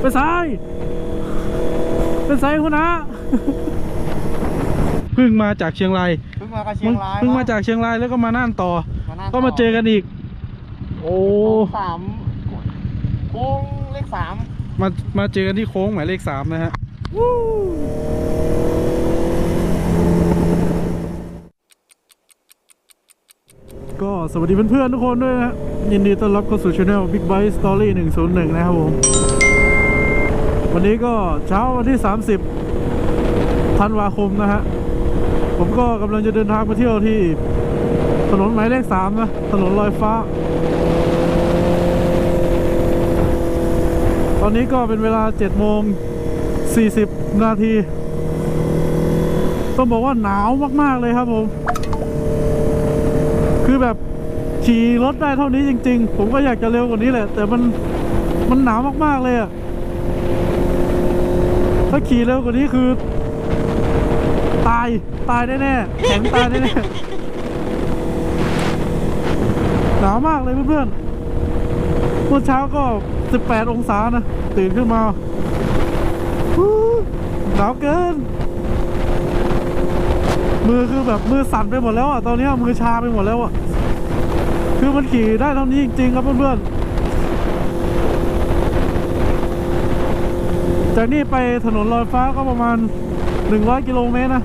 ไปซ้ายไปซ้ายคุณนะเพิ่งมาจากเชียงรายเพิ่งมากับเชียงรายเพิ่งมาจากเชียงรายแล้วก็มาน่านต่อน่นก็มาเจอกันอีก โอ้สามโค้งเลขสามมามาเจอกันที่โค้งหมายเลขสามนะฮะวู้ก็สวัสดีเพื่อนๆทุกคนด้วยนะฮะยินดีต้อนรับเข้าสู่ช anel Big Bite Story 101 นะครับผม วันนี้ก็เช้าวันที่ 30ธันวาคมนะฮะ ผมก็กำลังจะเดินทางไปเที่ยวที่ถนนหมายเลขสามนะ ถนนลอยฟ้า ตอนนี้ก็เป็นเวลา7โมง40 นาที ต้องบอกว่าหนาวมาก ๆ เลยครับผม คือแบบขี่รถได้เท่านี้จริง ๆ ผมก็อยากจะเร็วกว่านี้แหละ แต่มันมันหนาวมาก ๆ เลยอะ ถ้าขี่เร็วกว่านี้คือ ตายตายแน่ๆแข็งตายแน่ๆหนาวมากเลยเพื่อนๆเมื่อเช้าก็ 18 องศานะ ตื่นขึ้นมาหนาวเกิน มือคือแบบมือสั่นไปหมดแล้วอะตอนนี้มือชาไปหมดแล้วอะคือมันขี่ได้เท่านี้จริงๆครับเพื่อนๆ จากนี่ไปถนนลอยฟ้าก็ประมาณ 100 กิโลเมตรนะ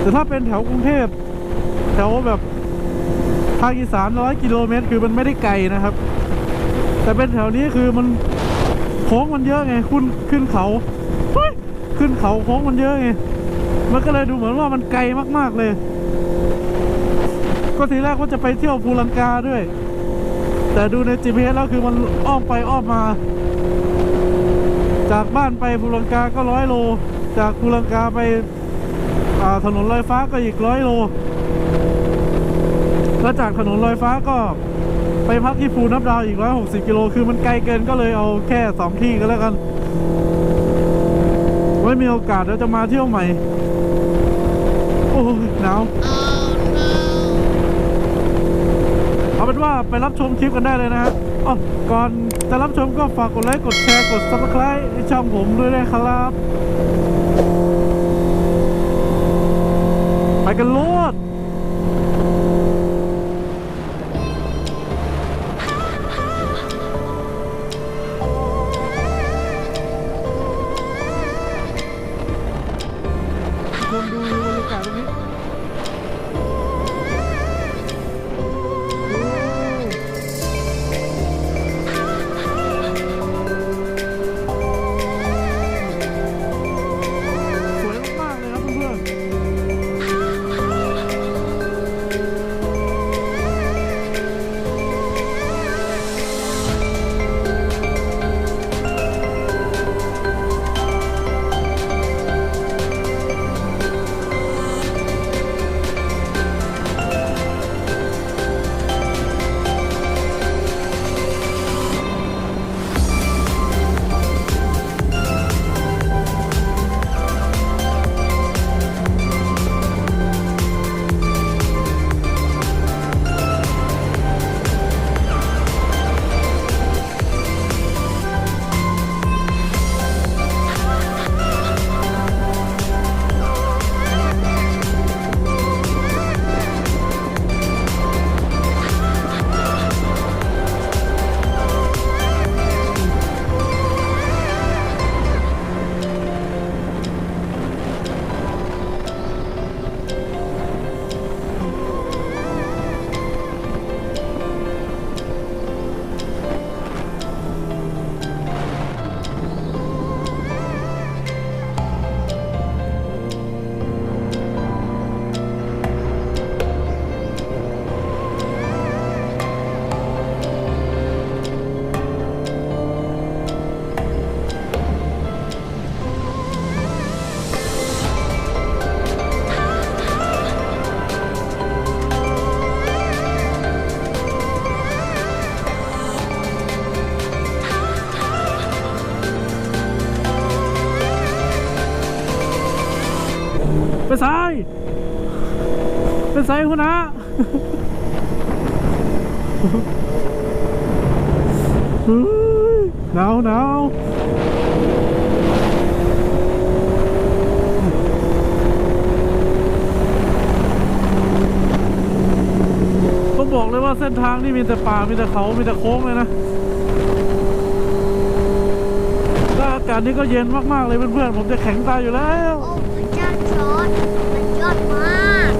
แต่ถ้าเป็นแถวกรุงเทพแถวแบบภาคอีสานร้อยกิโลเมตร คือมันไม่ได้ไกลนะครับ แต่เป็นแถวนี้คือมันโค้งมันเยอะไงขึ้นขึ้นเขาขึ้นเขาโค้งมันเยอะไงมันก็เลยดูเหมือนว่ามันไกลมาก ๆเลย ก็ทีแรกว่าจะไปเที่ยวภูลังกาด้วย แต่ดูใน GPS แล้วคือมันอ้อมไปอ้อมมา จากบ้านไปภูลังกาก็ร้อยโล จากภูลังกาไปาถนนลอยฟ้าก็อีกร้อยโล แล้วจากถนนลอยฟ้าก็ไปพักที่ภูนับดาวอีก160กิโล คือมันไกลเกินก็เลยเอาแค่2ที่ก็แล้วกัน ไว้มีโอกาสเราจะมาเที่ยวใหม่ โอ้ยหนาวเอาเป็นว่าไปรับชมคลิปกันได้เลยนะฮะ ก่อนจะรับชมก็ฝากกดไลค์กดแชร์กด subscribe ให้ช่องผมด้วยนะครับ ไปกันโลด หนาวหนาวต้องบอกเลยว่าเส้นทางนี่มีแต่ป่ามีแต่เขา มีแต่โค้งเลยนะแล้วอากาศนี่ก็เย็นมากๆเลยเพื่อนๆ ผมจะแข็งตายอยู่แล้ว โอ้พระเจ้าจอร์ดมันยอดมาก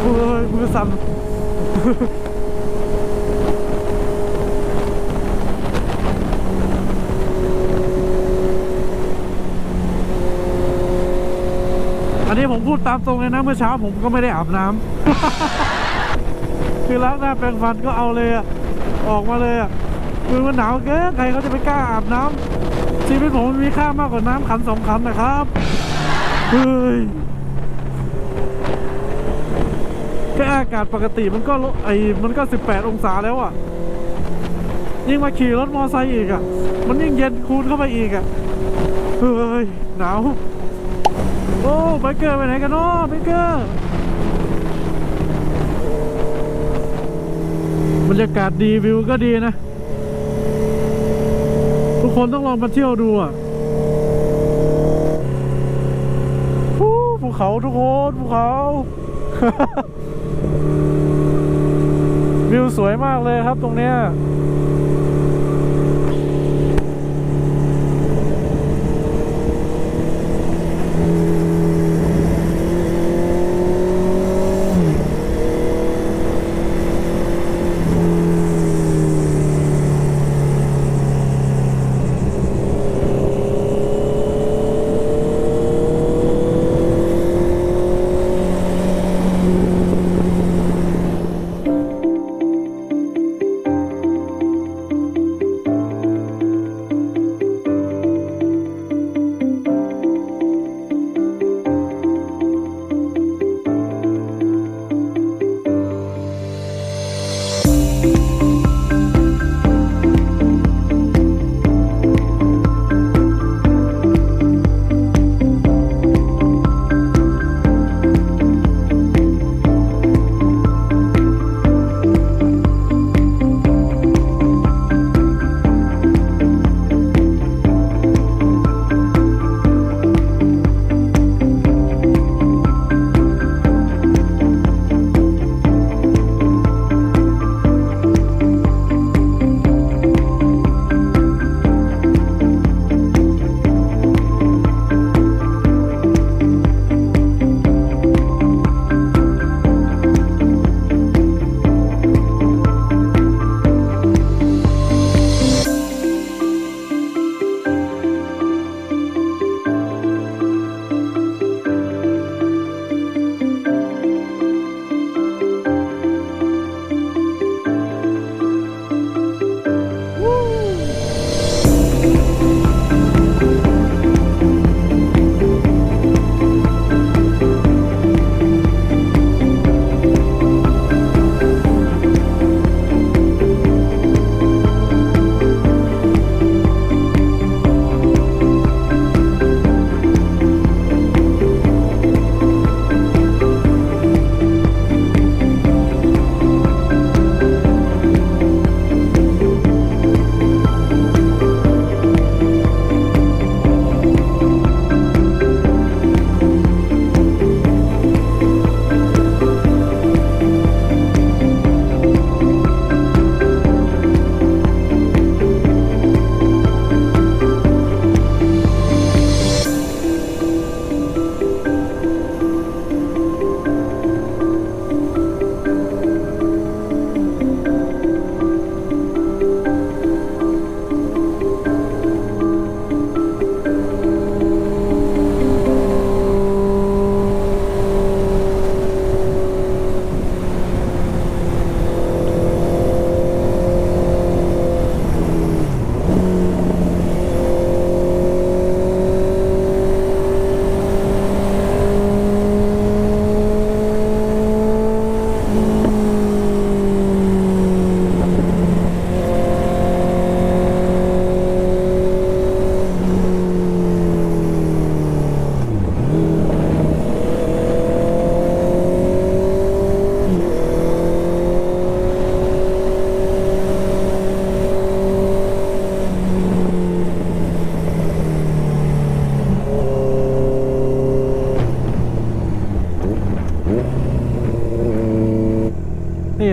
โอ้ยมือสั่น นี้ผมพูดตามตรงเลยนะเมื่อเช้าผมก็ไม่ได้อาบน้ำคือล้างหน้าแปรงฟันก็เอาเลยอะออกมาเลยอะคือมันหนาวเกินใครเขาจะไปกล้าอาบน้ำชีวิตผมมันมีค่ามากกว่าน้ำขันสองขันนะครับเฮ้ยแค่อากาศปกติมันก็ไอ้มันก็ 18 องศาแล้วอะ ยิ่งมาขี่รถมอไซค์อีกอะ มันยิ่งเย็นคูณเข้าไปอีกอะ เฮ้ย หนาว โอ้ไบเกอร์ไปไหนกันเนาะไบเกอร์บรรยากาศดีวิวก็ดีนะ ทุกคนต้องลองมาเที่ยวดูอะภูเขาทุกคนภูเขา วิวสวยมากเลยครับตรงเนี้ย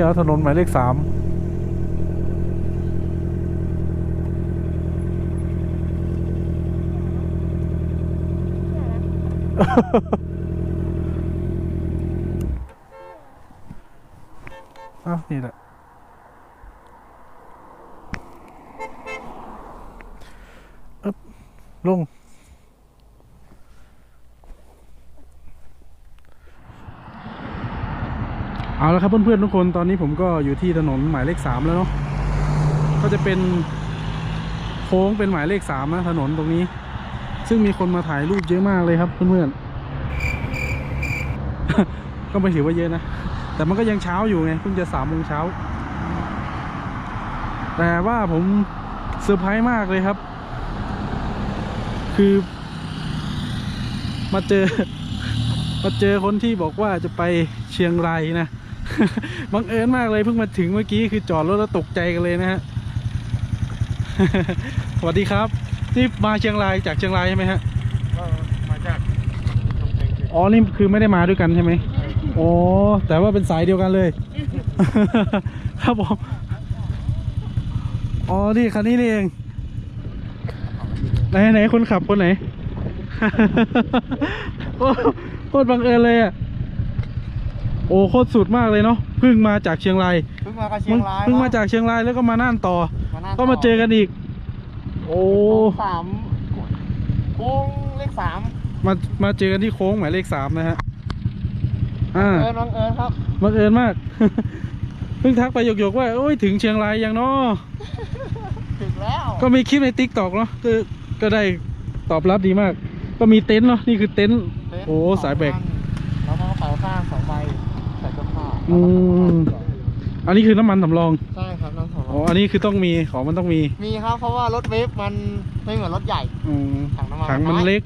นี่เหรอถนนหมายเลขสามอ้าวนี่แหละอึ๊บลง เอาละครับเพื่อนๆทุกคนตอนนี้ผมก็อยู่ที่ถนนหมายเลขสามแล้วเนาะก็จะเป็นโค้งเป็นหมายเลขสามนะถนนตรงนี้ ซึ่งมีคนมาถ่ายรูปเยอะมากเลยครับเพื่อนๆก็ไม่ถือว่าเยอะนะแต่มันก็ยังเช้าอยู่ไงเพิ่งจะสามโมงเช้า แต่ว่าผมเซอร์ไพรส์มากเลยครับ คือ มาเจอ มาเจอคนที่บอกว่าจะไปเชียงรายนะ บังเอิญมากเลยเพิ่งมาถึงเมื่อกี้คือจอดรถแล้วตกใจกันเลยนะฮะ สวัสดีครับ นี่มาเชียงรายจากเชียงรายใช่ไหมฮะก็มาจากกำแพงเพชรอ๋อ นี่คือไม่ได้มาด้วยกันใช่ไหมโอ้แต่ว่าเป็นสายเดียวกันเลย ครับผมอ๋อ นี่คันนี้นี่เอง ไหนไหนคนขับคนไหนโอ้โคตรบังเอิญเลยอะ โอ้โคตรสุดมากเลยเนาะเพิ่งมาจากเชียงรายเพิ่งมากับเชียงรายเพิ่งมาจากเชียงรายแล้วก็มาน่านต่อหน้ก็มาเจอกันอีก โอ้โค้งสามโค้งเลขสามมามาเจอกันที่โค้งหมายเลขสามนะฮะอ่าเอิญน้องเอิญครับบังเอิญมากเพิ่งทักไปหยกๆว่าโอ้ยถึงเชียงรายยังเนาะถึงแล้วก็มีคลิปในติ๊กตอกเนาะก็ก็ได้ตอบรับดีมาก ก็มีเต็นท์เนาะนี่คือเต็นท์เต็นท์โอ้สายแบก แล้วก็กระเป๋าข้างสองใบใส่เสื้ อผ้าอืมอันนี้คือน้ำมันสำรองใช่ครับน้ำสองอ๋ออันนี้คือต้องมีของมันต้องมีมีครับเพราะว่ารถเวฟมันไม่เหมือนรถใหญ่ อืมถังน้ำมันถังมันน้อยเล็ก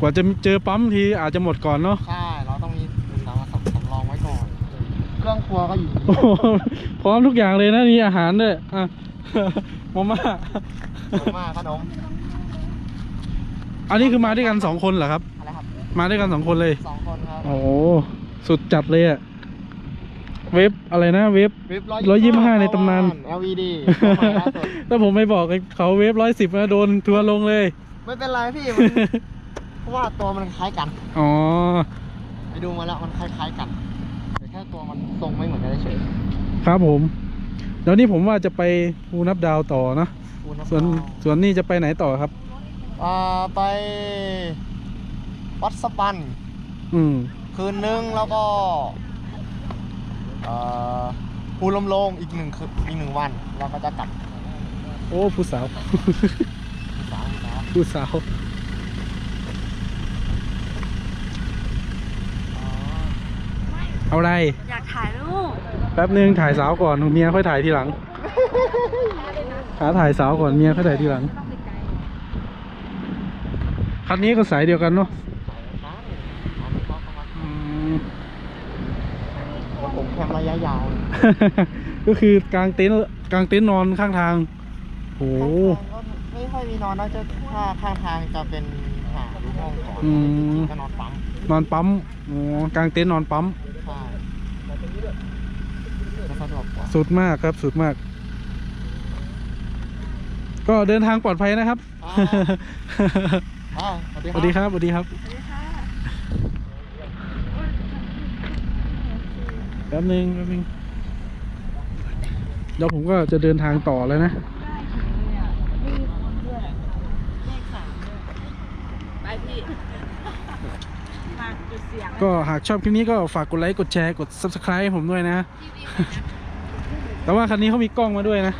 กว่าจะเจอปั๊มทีอาจจะหมดก่อนเนาะใช่เราต้องมีน้ำสำรองไว้ก่อน เครื่องครัวก็อยู่โอ้โหพร้อมทุกอย่างเลยนะมีอาหารด้วยอะ มาม่าเยอะมากขนมอันนี้คือมาด้วยกันสองคนเหรอครับ อะไรครับมาด้วยกันสองคนเลย สองคนครับโอ้โหสุดจัดเลยอะ เว็บอะไรนะเว็บเวฟร้อยยี่สิบห้าในตำนาน LED ตัวใหม่ล่าสุดถ้าผมไม่บอกเขาเว็บร้อยสิบนะโดนทัวร์ลงเลย ไม่เป็นไรพี่มันเพราะว่าตัวมันคล้ายกัน อ๋อ ไปดูมาแล้วมันคล้ายๆกัน แต่แค่ตัวมันทรงไม่เหมือนกันเฉยครับผม เดี๋ยวนี้ผมว่าจะไปภูนับดาวต่อนะ ๆปูน้ำส่วนเปล่าส่วนนี้จะไปไหนต่อครับ อ่าไป วัดสปัน อืมคืนนึงแล้วก็เอ่อ ภูลมโลงอีกหนึ่งคืนอีกหนึ่งวันเราก็จะกลับโอ้ผู้สาวสามสามผู้สาวเอาอะไรอยากถ่ายรูปแป๊บนึงถ่ายสาวก่อนเมียค่อยถ่ายทีหลังหาถ่ายสาวก่อนเมียค่อยถ่ายทีหลังคันนี้ก็สายเดียวกันเนาะ อืม ผมแคม ระยะยาว ก็คือกางเต็นท์กางเต็นท์นอนข้างทางโอ้โหก็ไม่ค่อยมีนอนนะจะถ้าข้างทางจะเป็นหาดูห้องก่อนอืมก็นอนปั๊มนอนปั๊มอ๋อกางเต็นท์นอนปั๊ม ใช่จะสะดวกกว่าสุดมากครับสุดมาก ก็เดินทางปลอดภัยนะครับอ่าสวัสดีครับสวัสดีครับ แป๊บนึงแป๊บนึงเดี๋ยวผมก็จะเดินทางต่อแล้วนะก็หากชอบคลิปนี้ก็ฝากกดไลค์กดแชร์กด subscribe ให้ผมด้วยนะ แต่ว่าคันนี้เขามีกล้องมาด้วยนะ